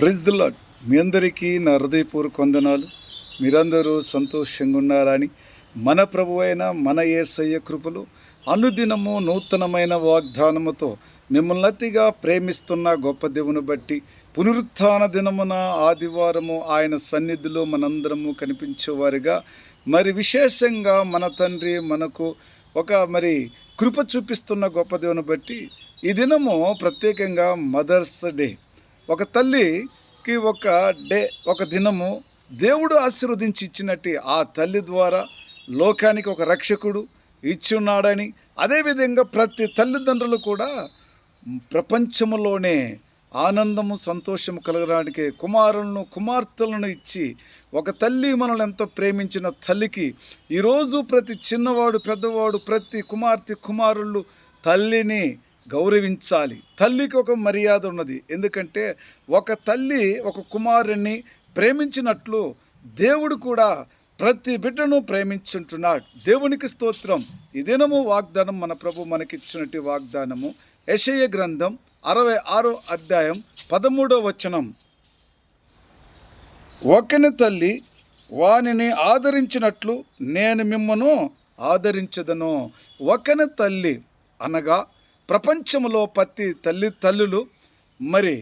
ప్రెజ్దుల్లా మీ అందరికీ నా హృదయపూర్వక వందనాలు. మీరందరూ సంతోషంగా ఉన్నారని మన ప్రభు అయిన మన ఏసయ్య కృపలు అనుదినము నూతనమైన వాగ్దానముతో మిమ్మల్ని అతిగా ప్రేమిస్తున్న గొప్ప దేవుని బట్టి పునరుత్థాన దినమున ఆదివారము ఆయన సన్నిధిలో మనందరము కనిపించేవారుగా. మరి విశేషంగా మన తండ్రి మనకు ఒక మరి కృప చూపిస్తున్న గొప్ప దేవుని బట్టి ఈ దినము ప్రత్యేకంగా మదర్స్ డే. ఒక తల్లికి ఒక డే ఒక దినము దేవుడు ఆశీర్వదించి ఇచ్చినట్టు ఆ తల్లి ద్వారా లోకానికి ఒక రక్షకుడు ఇచ్చి ఉన్నాడని అదేవిధంగా ప్రతి తల్లిదండ్రులు కూడా ప్రపంచంలోనే ఆనందము సంతోషము కలగడానికి కుమారులను కుమార్తెలను ఇచ్చి ఒక తల్లి మనల్ని ఎంతో ప్రేమించిన తల్లికి ఈరోజు ప్రతి చిన్నవాడు పెద్దవాడు ప్రతి కుమార్తె కుమారుళ్ళు తల్లిని గౌరవించాలి. తల్లికి ఒక మర్యాద ఉన్నది. ఎందుకంటే ఒక తల్లి ఒక కుమారుణ్ణి ప్రేమించినట్లు దేవుడు కూడా ప్రతి బిడ్డను ప్రేమించుంటున్నాడు. దేవునికి స్తోత్రం. ఈ దినము వాగ్దానం మన ప్రభు మనకిచ్చినట్టు వాగ్దానము. యశయ గ్రంథం అరవై ఆరో అధ్యాయం పదమూడో వచనం. ఒకని తల్లి వానిని ఆదరించినట్లు నేను మిమ్మను ఆదరించదను. ఒకని తల్లి అనగా ప్రపంచంలో ప్రతి తల్లి తల్లులు మరి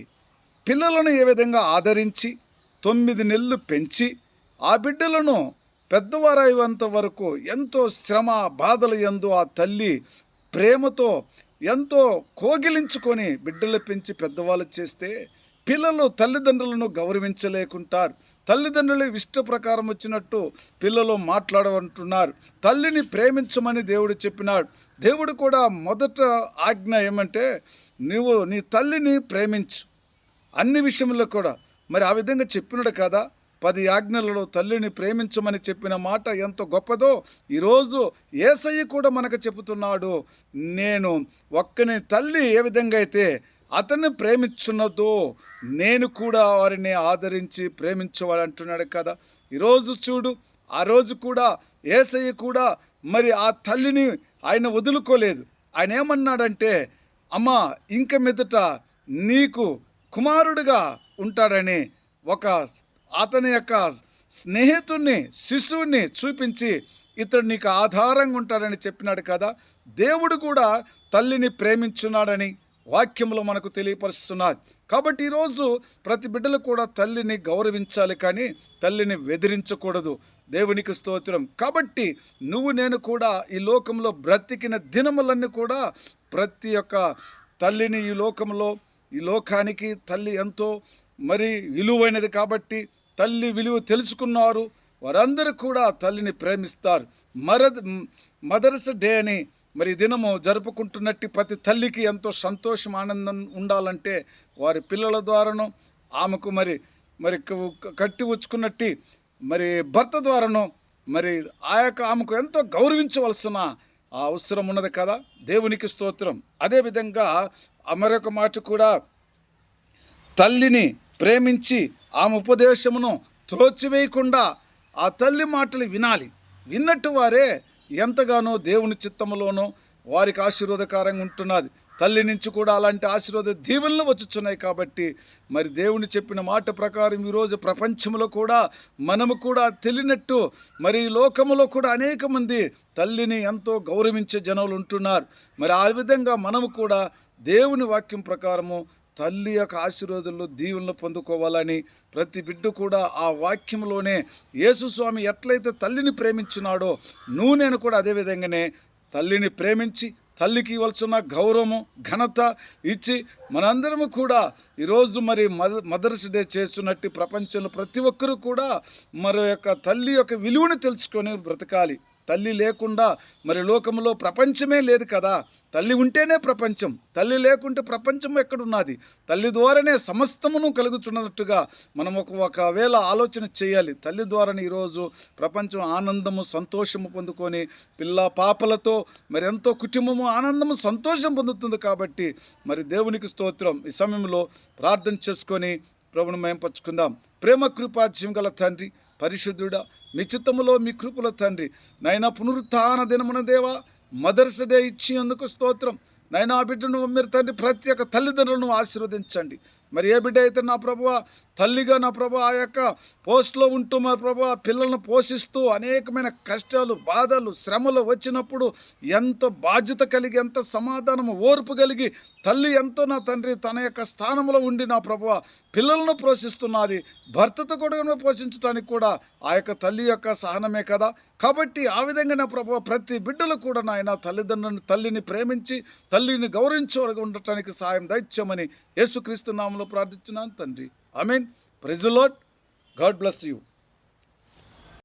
పిల్లలను ఏ విధంగా ఆదరించి తొమ్మిది నెలలు పెంచి ఆ బిడ్డలను పెద్దవారయ్యేంత వరకు ఎంతో శ్రమ బాధలు ఎందు ఆ తల్లి ప్రేమతో ఎంతో కోగిలించుకొని బిడ్డలు పెంచి పెద్దవాళ్ళు చేస్తే పిల్లలు తల్లిదండ్రులను గౌరవించలేకుంటారు. తల్లిదండ్రులు ఇష్ట ప్రకారం వచ్చినట్టు పిల్లలు మాట్లాడమంటున్నారు తల్లిని ప్రేమించమని దేవుడు చెప్పినాడు. దేవుడు కూడా మొదట ఆజ్ఞ ఏమంటే నువ్వు నీ తల్లిని ప్రేమించు. అన్ని విషయంలో కూడా. మరి ఆ విధంగా చెప్పినాడు కదా? పది ఆజ్ఞలలో తల్లిని ప్రేమించమని చెప్పిన మాట ఎంత గొప్పదో. ఈరోజు ఏసయ్య కూడా మనకు చెబుతున్నాడు నేను ఒక్కని తల్లి ఏ విధంగా అయితే అతన్ని ప్రేమించున్నదో నేను కూడా వారిని ఆదరించి ప్రేమించేవాడు అంటున్నాడు కదా. ఈరోజు చూడు ఆ రోజు కూడా ఏసయ్య కూడా మరి ఆ తల్లిని ఆయన వదులుకోలేదు. ఆయన ఏమన్నాడంటే అమ్మా ఇంక మీదట నీకు కుమారుడిగా ఉంటాడని ఒక అతని యొక్క స్నేహితుడిని శిశువుని చూపించి ఇతడు నీకు ఆధారంగా ఉంటాడని చెప్పినాడు కదా. దేవుడు కూడా తల్లిని ప్రేమించున్నాడని వాక్యంలో మనకు తెలియపరుస్తున్నారు. కాబట్టి ఈరోజు ప్రతి బిడ్డలు కూడా తల్లిని గౌరవించాలి కానీ తల్లిని వెదిరించకూడదు. దేవునికి స్తోత్రం. కాబట్టి నువ్వు నేను కూడా ఈ లోకంలో బ్రతికిన దినములన్నీ కూడా ప్రతి ఒక్క తల్లిని ఈ లోకంలో ఈ లోకానికి తల్లి ఎంతో మరి విలువైనది కాబట్టి తల్లి విలువ తెలుసుకున్నారు. వారందరూ కూడా తల్లిని ప్రేమిస్తారు. మర మదర్స్ డే అని మరి దినము జరుపుకుంటున్నట్టు ప్రతి తల్లికి ఎంతో సంతోషం ఆనందం ఉండాలంటే వారి పిల్లల ద్వారాను ఆమెకు మరి మరి క- కట్టి ఉచ్చుకున్నట్టు మరి భర్త ద్వారాను మరి ఆ యొక్క ఆమెకు ఎంతో గౌరవించవలసిన ఆ అవసరం ఉన్నది కదా. దేవునికి స్తోత్రం. అదేవిధంగా మరొక మాట కూడా తల్లిని ప్రేమించి ఆమె ఉపదేశమును త్రోచివేయకుండా ఆ తల్లి మాటలు వినాలి. విన్నట్టు వారే ఎంతగానో దేవుని చిత్తములోనో వారికి ఆశీర్వాదకరంగా ఉంటున్నది. తల్లి నుంచి కూడా అలాంటి ఆశీర్వాద దీవెనలు వచ్చుచున్నాయి కాబట్టి మరి దేవుని చెప్పిన మాట ప్రకారం ఈరోజు ప్రపంచంలో కూడా మనము కూడా తెలియనట్టు మరి లోకంలో లోకములో కూడా అనేక మంది తల్లిని ఎంతో గౌరవించే జనులు ఉంటున్నారు. మరి ఆ విధంగా మనము కూడా దేవుని వాక్యం ప్రకారము తల్లి యొక్క ఆశీర్వాదంలో దీవులను పొందుకోవాలని ప్రతి బిడ్డ కూడా ఆ వాక్యంలోనే యేసుస్వామి ఎట్లయితే తల్లిని ప్రేమించున్నాడో నువ్వు నేను కూడా అదే విధంగానే తల్లిని ప్రేమించి తల్లికి ఇవ్వాల్సిన గౌరవము ఘనత ఇచ్చి మనందరము కూడా ఈరోజు మరి మదర్స్ డే చేస్తున్నట్టు ప్రపంచంలో ప్రతి ఒక్కరూ కూడా మరి యొక్క తల్లి యొక్క విలువను తెలుసుకొని బ్రతకాలి. తల్లి లేకుండా మరి లోకంలో ప్రపంచమే లేదు కదా. తల్లి ఉంటేనే ప్రపంచం. తల్లి లేకుంటే ప్రపంచం ఎక్కడున్నది? తల్లి ద్వారానే సమస్తమును కలుగుతున్నట్టుగా మనం ఒక ఒకవేళ ఆలోచన చేయాలి. తల్లి ద్వారానే ఈరోజు ప్రపంచం ఆనందము సంతోషము పొందుకొని పిల్ల పాపలతో మరి ఎంతో కుటుంబము ఆనందము సంతోషం పొందుతుంది కాబట్టి మరి దేవునికి స్తోత్రం. ఈ సమయంలో ప్రార్థన చేసుకొని ప్రవణమయం పంచుకుందాం ప్రేమ కృపాజ్యం గల తండ్రి పరిశుద్ధుడా మీ చిత్తములో మీ కృపల తండ్రి. నైనా పునరుత్థాన దినమున దేవా మదర్స్ డే ఇచ్చినందుకు స్తోత్రం. నైనా బిడ్డను మీరు తండ్రి ప్రతి ఒక్క తల్లిదండ్రులను ఆశీర్వదించండి. మరి ఏ బిడ్డ అయితే నా ప్రభు తల్లిగా నా ప్రభు ఆ యొక్క పోస్ట్లో ఉంటూ మా ప్రభు పిల్లలను పోషిస్తూ అనేకమైన కష్టాలు బాధలు శ్రమలు వచ్చినప్పుడు ఎంత బాధ్యత కలిగి ఎంత సమాధానము ఓర్పు కలిగి తల్లి ఎంతో నా తండ్రి తన యొక్క స్థానంలో ఉండి నా ప్రభు పిల్లలను పోషిస్తున్నది భర్తతో కూడా పోషించడానికి కూడా ఆ యొక్క తల్లి యొక్క సహనమే కదా. కాబట్టి ఆ విధంగా నా ప్రభు ప్రతి బిడ్డలు కూడా నాయన తల్లిదండ్రులను తల్లిని ప్రేమించి తల్లిని గౌరవించే ఉండటానికి సాయం దైత్యమని యేసుక్రీస్తు నామంలో ప్రార్థిస్తున్నాను తండ్రి. I mean praise God bless you.